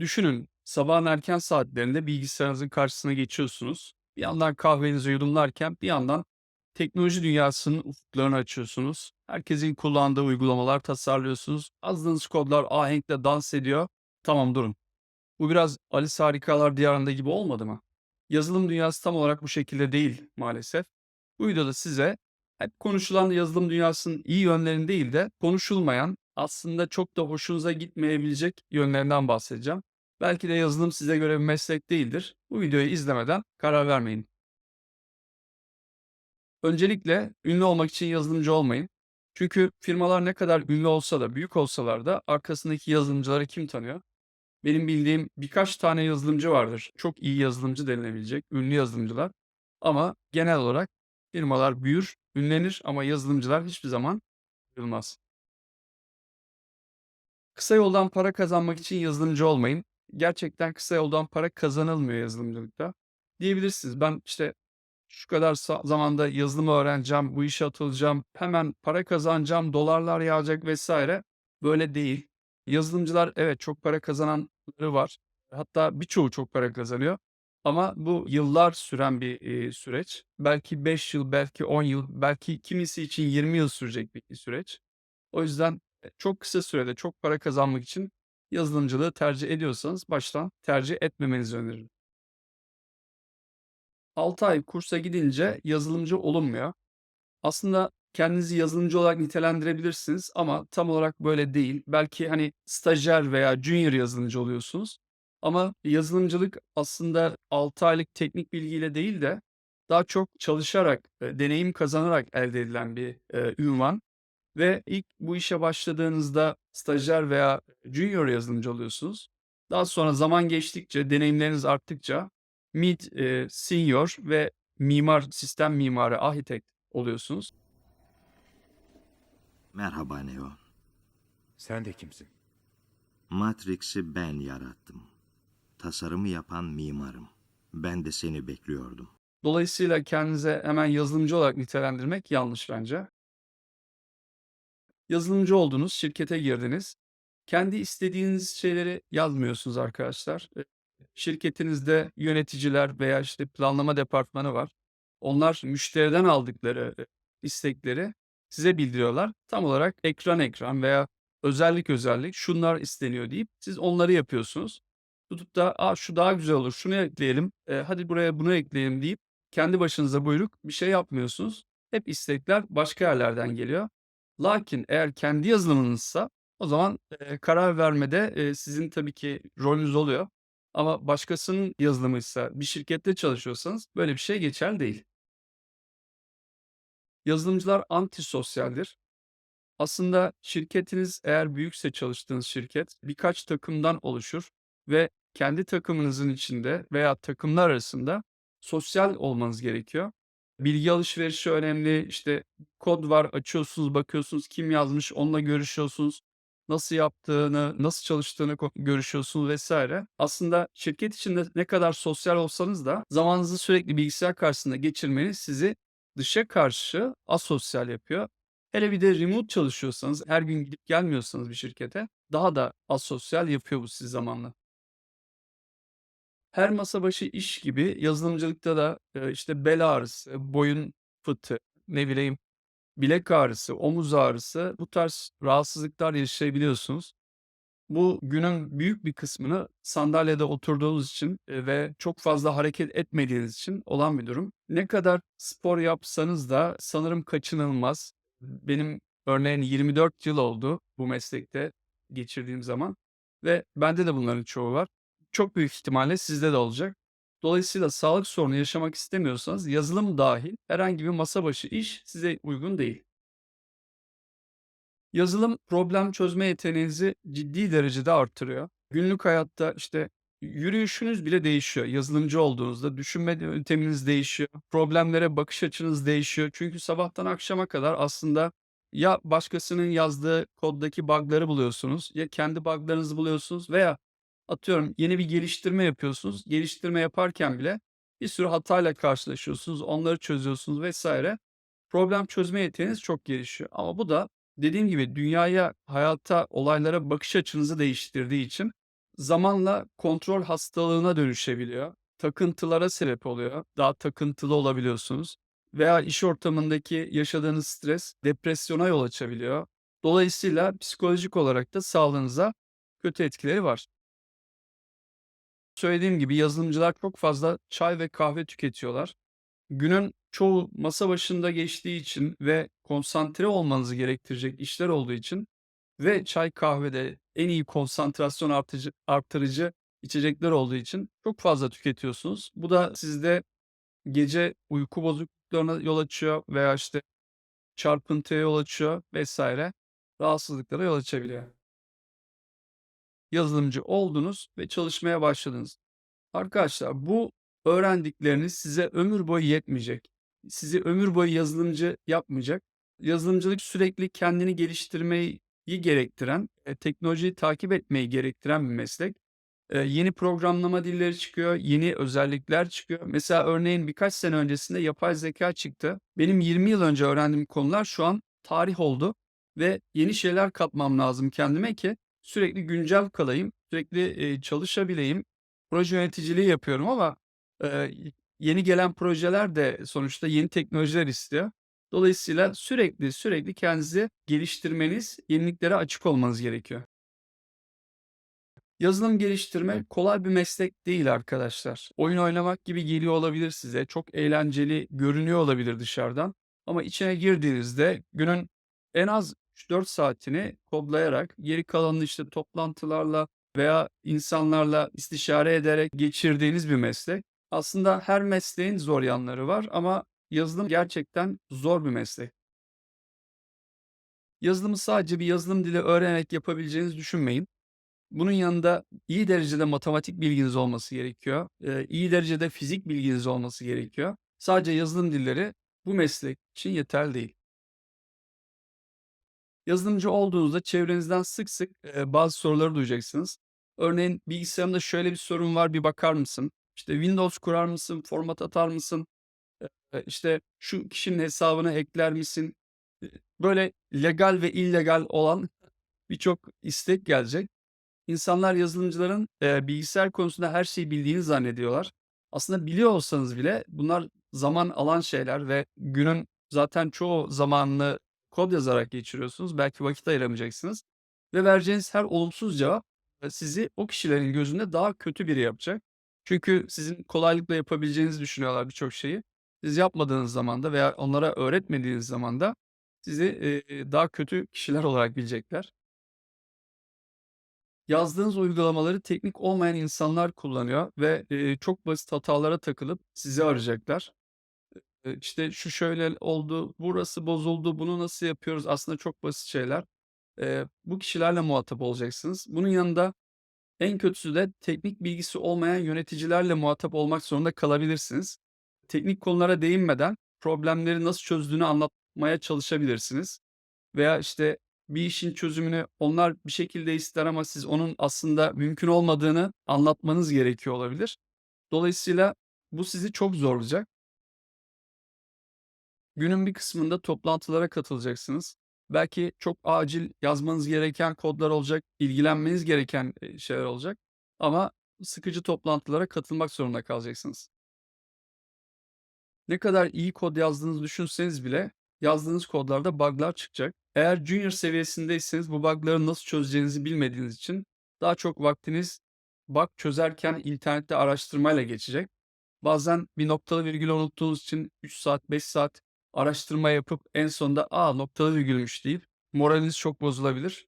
Düşünün, sabahın erken saatlerinde bilgisayarınızın karşısına geçiyorsunuz. Bir yandan kahvenizi yudumlarken bir yandan teknoloji dünyasının ufuklarını açıyorsunuz. Herkesin kullandığı uygulamalar tasarlıyorsunuz. Yazdığınız kodlar ahenkle dans ediyor. Tamam durun. Bu biraz Alice Harikalar Diyarında gibi olmadı mı? Yazılım dünyası tam olarak bu şekilde değil maalesef. Bu videoda size hep konuşulan yazılım dünyasının iyi yönlerini değil de konuşulmayan, aslında çok da hoşunuza gitmeyebilecek yönlerinden bahsedeceğim. Belki de yazılım size göre bir meslek değildir. Bu videoyu izlemeden karar vermeyin. Öncelikle ünlü olmak için yazılımcı olmayın. Çünkü firmalar ne kadar ünlü olsa da, büyük olsalar da arkasındaki yazılımcıları kim tanıyor? Benim bildiğim birkaç tane yazılımcı vardır. Çok iyi yazılımcı denilebilecek, ünlü yazılımcılar. Ama genel olarak firmalar büyür, ünlenir ama yazılımcılar hiçbir zaman duyulmaz. Kısa yoldan para kazanmak için yazılımcı olmayın. Gerçekten kısa yoldan para kazanılmıyor yazılımcılıkta. Diyebilirsiniz ben işte şu kadar zamanda yazılımı öğreneceğim, bu işe atılacağım, hemen para kazanacağım, dolarlar yağacak vesaire. Böyle değil. Yazılımcılar evet çok para kazananları var. Hatta birçoğu çok para kazanıyor. Ama bu yıllar süren bir e, süreç. Belki 5 yıl, belki 10 yıl, belki kimisi için 20 yıl sürecek bir süreç. O yüzden çok kısa sürede çok para kazanmak için yazılımcılığı tercih ediyorsanız baştan tercih etmemenizi öneririm. 6 ay kursa gidince yazılımcı olunmuyor. Aslında kendinizi yazılımcı olarak nitelendirebilirsiniz ama tam olarak böyle değil. Belki hani stajyer veya junior yazılımcı oluyorsunuz. Ama yazılımcılık aslında 6 aylık teknik bilgiyle değil de daha çok çalışarak, e, deneyim kazanarak elde edilen bir e, ünvan. Ve ilk bu işe başladığınızda stajyer veya junior yazılımcı oluyorsunuz. Daha sonra zaman geçtikçe, deneyimleriniz arttıkça mid, eee, senior ve mimar, sistem mimarı, architect oluyorsunuz. Merhaba Neo. Sen de kimsin? Matrix'i ben yarattım. Tasarımı yapan mimarım. Ben de seni bekliyordum. Dolayısıyla kendinize hemen yazılımcı olarak nitelendirmek yanlış bence. Yazılımcı oldunuz, şirkete girdiniz. Kendi istediğiniz şeyleri yazmıyorsunuz arkadaşlar. Şirketinizde yöneticiler veya işte planlama departmanı var. Onlar müşteriden aldıkları istekleri size bildiriyorlar. Tam olarak ekran ekran veya özellik özellik şunlar isteniyor deyip siz onları yapıyorsunuz. Tutup da Aa, şu daha güzel olur, şunu ekleyelim, e, hadi buraya bunu ekleyelim deyip kendi başınıza buyruk bir şey yapmıyorsunuz. Hep istekler başka yerlerden geliyor. Lakin eğer kendi yazılımınızsa o zaman, eee, karar vermede, eee, sizin tabii ki rolünüz oluyor. Ama başkasının yazılımıysa, bir şirkette çalışıyorsanız böyle bir şey geçerli değil. Yazılımcılar antisosyaldir. Aslında şirketiniz eğer büyükse çalıştığınız şirket birkaç takımdan oluşur ve kendi takımınızın içinde veya takımlar arasında sosyal olmanız gerekiyor. Bilgi alışverişi önemli. İşte kod var, açıyorsunuz, bakıyorsunuz kim yazmış, onunla görüşüyorsunuz. Nasıl yaptığını, nasıl çalıştığını görüşüyorsunuz vesaire. Aslında şirket içinde ne kadar sosyal olsanız da zamanınızı sürekli bilgisayar karşısında geçirmeniz sizi dışa karşı asosyal yapıyor. Hele bir de remote çalışıyorsanız, her gün gidip gelmiyorsanız bir şirkete daha da asosyal yapıyor bu sizi zamanla. Her masa başı iş gibi yazılımcılıkta da, eee, işte bel ağrısı, boyun fıtığı, ne bileyim, bilek ağrısı, omuz ağrısı bu tarz rahatsızlıklar yaşayabiliyorsunuz. Bu günün büyük bir kısmını sandalyede oturduğunuz için, eee, ve çok fazla hareket etmediğiniz için olan bir durum. Ne kadar spor yapsanız da sanırım kaçınılmaz. Benim örneğin 24 yıl oldu bu meslekte geçirdiğim zaman ve bende de bunların çoğu var. Çok büyük ihtimalle sizde de olacak. Dolayısıyla sağlık sorunu yaşamak istemiyorsanız yazılım dahil herhangi bir masa başı iş size uygun değil. Yazılım problem çözme yeteneğinizi ciddi derecede arttırıyor. Günlük hayatta işte yürüyüşünüz bile değişiyor. Yazılımcı olduğunuzda düşünme yönteminiz değişiyor. Problemlere bakış açınız değişiyor. Çünkü sabahtan akşama kadar aslında ya başkasının yazdığı koddaki bug'ları buluyorsunuz ya kendi bug'larınızı buluyorsunuz veya atıyorum yeni bir geliştirme yapıyorsunuz. Geliştirme yaparken bile bir sürü hatayla karşılaşıyorsunuz. Onları çözüyorsunuz vesaire. Problem çözme yeteneğiniz çok gelişiyor. Ama bu da dediğim gibi dünyaya, hayata, olaylara bakış açınızı değiştirdiği için zamanla kontrol hastalığına dönüşebiliyor. Takıntılara sebep oluyor. Daha takıntılı olabiliyorsunuz veya iş ortamındaki yaşadığınız stres depresyona yol açabiliyor. Dolayısıyla psikolojik olarak da sağlığınıza kötü etkileri var. Söylediğim gibi yazılımcılar çok fazla çay ve kahve tüketiyorlar. Günün çoğu masa başında geçtiği için ve konsantre olmanızı gerektirecek işler olduğu için ve çay kahvede en iyi konsantrasyon artıcı arttırıcı içecekler olduğu için çok fazla tüketiyorsunuz. Bu da sizde gece uyku bozukluklarına yol açıyor veya, işte, çarpıntıya yol açıyor vs. rahatsızlıklara yol açabiliyor. Yazılımcı oldunuz ve çalışmaya başladınız. Arkadaşlar bu öğrendikleriniz size ömür boyu yetmeyecek. Sizi ömür boyu yazılımcı yapmayacak. Yazılımcılık sürekli kendini geliştirmeyi gerektiren, eee, teknolojiyi takip etmeyi gerektiren bir meslek. Eee, yeni programlama dilleri çıkıyor, yeni özellikler çıkıyor. Mesela örneğin birkaç sene öncesinde yapay zekâ çıktı. Benim 20 yıl önce öğrendiğim konular şu an tarih oldu ve yeni şeyler katmam lazım kendime ki sürekli güncel kalayım, sürekli, eee, çalışabileyim. Proje yöneticiliği yapıyorum ama, eee, yeni gelen projeler de sonuçta yeni teknolojiler istiyor. Dolayısıyla sürekli, sürekli kendinizi geliştirmeniz, yeniliklere açık olmanız gerekiyor. Yazılım geliştirme kolay bir meslek değil arkadaşlar. Oyun oynamak gibi geliyor olabilir size. Çok eğlenceli görünüyor olabilir dışarıdan ama içine girdiğinizde günün en az 3-4 saatini kodlayarak, geri kalanını, işte, toplantılarla veya insanlarla istişare ederek geçirdiğiniz bir meslek. Aslında her mesleğin zor yanları var ama yazılım gerçekten zor bir meslek. Yazılımı sadece bir yazılım dili öğrenerek yapabileceğinizi düşünmeyin. Bunun yanında iyi derecede matematik bilginiz olması gerekiyor. İyi derecede fizik bilginiz olması gerekiyor. Sadece yazılım dilleri bu meslek için yeterli değil. Yazılımcı olduğunuzda çevrenizden sık sık, bazı soruları duyacaksınız. Örneğin bilgisayarımda şöyle bir sorun var, bir bakar mısın? İşte Windows kurar mısın? Format atar mısın? Eee, işte şu kişinin hesabına ekler misin? Böyle legal ve illegal olan birçok istek gelecek. İnsanlar yazılımcıların, eee, bilgisayar konusunda her şeyi bildiğini zannediyorlar. Aslında biliyor olsanız bile bunlar zaman alan şeyler ve günün zaten çoğu zamanını kod yazarak geçiriyorsunuz. Belki vakit ayıramayacaksınız ve vereceğiniz her olumsuz cevap, eee, sizi o kişilerin gözünde daha kötü biri yapacak. Çünkü sizin kolaylıkla yapabileceğinizi düşünüyorlar birçok şeyi. Siz yapmadığınız zaman da veya onlara öğretmediğiniz zaman da sizi, eee, daha kötü kişiler olarak bilecekler. Yazdığınız uygulamaları teknik olmayan insanlar kullanıyor ve, çok basit hatalara takılıp sizi arayacaklar. Eee, işte, şu şöyle oldu, burası bozuldu, bunu nasıl yapıyoruz? Aslında çok basit şeyler. Eee, bu kişilerle muhatap olacaksınız. Bunun yanında en kötüsü de teknik bilgisi olmayan yöneticilerle muhatap olmak zorunda kalabilirsiniz. Teknik konulara değinmeden problemleri nasıl çözdüğünü anlatmaya çalışabilirsiniz veya, işte, bir işin çözümünü onlar bir şekilde ister ama siz onun aslında mümkün olmadığını anlatmanız gerekiyor olabilir. Dolayısıyla bu sizi çok zorlayacak. Günün bir kısmında toplantılara katılacaksınız. Belki çok acil yazmanız gereken kodlar olacak, ilgilenmeniz gereken, şeyler olacak ama sıkıcı toplantılara katılmak zorunda kalacaksınız. Ne kadar iyi kod yazdığınızı düşünseniz bile yazdığınız kodlarda bug'lar çıkacak. Eğer junior seviyesindeyseniz bu bug'ları nasıl çözeceğinizi bilmediğiniz için daha çok vaktiniz bug çözerken internette araştırmayla geçecek. Bazen bir noktalı virgülü unuttuğunuz için 3 saat, 5 saat araştırma yapıp en sonunda, "A, noktalı virgülmüş." deyip moraliniz çok bozulabilir.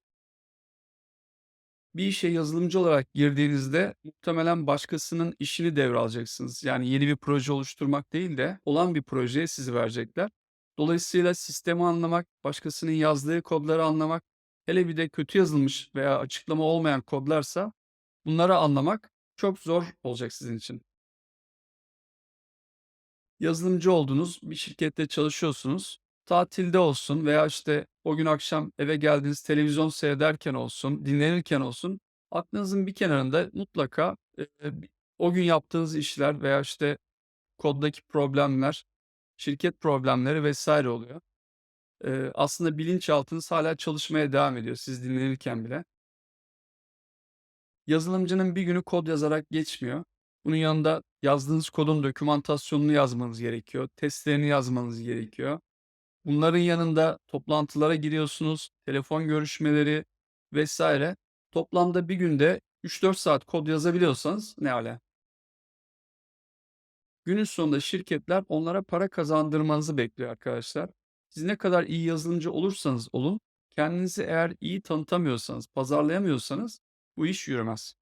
Bir işe yazılımcı olarak girdiğinizde muhtemelen başkasının işini devralacaksınız. Yani yeni bir proje oluşturmak değil de olan bir projeye sizi verecekler. Dolayısıyla sistemi anlamak, başkasının yazdığı kodları anlamak, hele bir de kötü yazılmış veya açıklama olmayan kodlarsa bunları anlamak çok zor olacak sizin için. Yazılımcı oldunuz, bir şirkette çalışıyorsunuz. Tatilde olsun veya, işte, o gün akşam eve geldiniz, televizyon seyrederken olsun, dinlenirken olsun aklınızın bir kenarında mutlaka, bi o gün yaptığınız işler veya, işte, koddaki problemler, şirket problemleri vs. oluyor. Eee, aslında bilinçaltınız hâlâ çalışmaya devam ediyor siz dinlenirken bile. Yazılımcının bir günü kod yazarak geçmiyor. Bunun yanında yazdığınız kodun dokümantasyonunu yazmanız gerekiyor. Testlerini yazmanız gerekiyor. Bunların yanında toplantılara giriyorsunuz, telefon görüşmeleri vesaire. Toplamda bir günde 3-4 saat kod yazabiliyorsanız ne âlâ. Günün sonunda şirketler onlara para kazandırmanızı bekliyor arkadaşlar. Siz ne kadar iyi yazılımcı olursanız olun, kendinizi eğer iyi tanıtamıyorsanız, pazarlayamıyorsanız bu iş yürümez.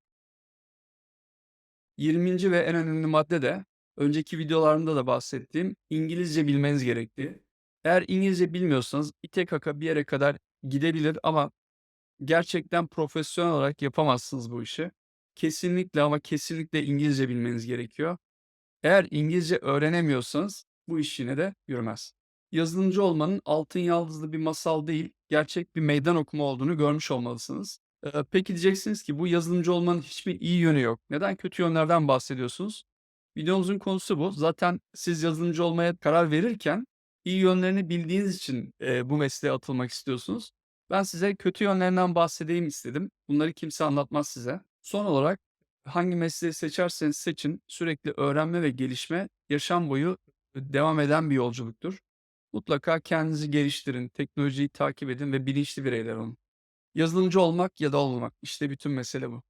20. ve en önemli madde de önceki videolarımda da bahsettiğim İngilizce bilmeniz gerektiği. Eğer İngilizce bilmiyorsanız ite kaka bir yere kadar gidebilir ama gerçekten profesyonel olarak yapamazsınız bu işi. Kesinlikle ama kesinlikle İngilizce bilmeniz gerekiyor. Eğer İngilizce öğrenemiyorsanız bu iş yine de yürümez. Yazılımcı olmanın altın yaldızlı bir masal değil, gerçek bir meydan okuma olduğunu görmüş olmalısınız. Peki diyeceksiniz ki bu yazılımcı olmanın hiçbir iyi yönü yok. Neden kötü yönlerden bahsediyorsunuz? Videomuzun konusu bu. Zaten siz yazılımcı olmaya karar verirken iyi yönlerini bildiğiniz için eee, bu mesleğe atılmak istiyorsunuz. Ben size kötü yönlerinden bahsedeyim istedim. Bunları kimse anlatmaz size. Son olarak hangi mesleği seçerseniz seçin sürekli öğrenme ve gelişme yaşam boyu devam eden bir yolculuktur. Mutlaka kendinizi geliştirin, teknolojiyi takip edin ve bilinçli bireyler olun. Yazılımcı olmak ya da olmamak işte bütün mesele bu.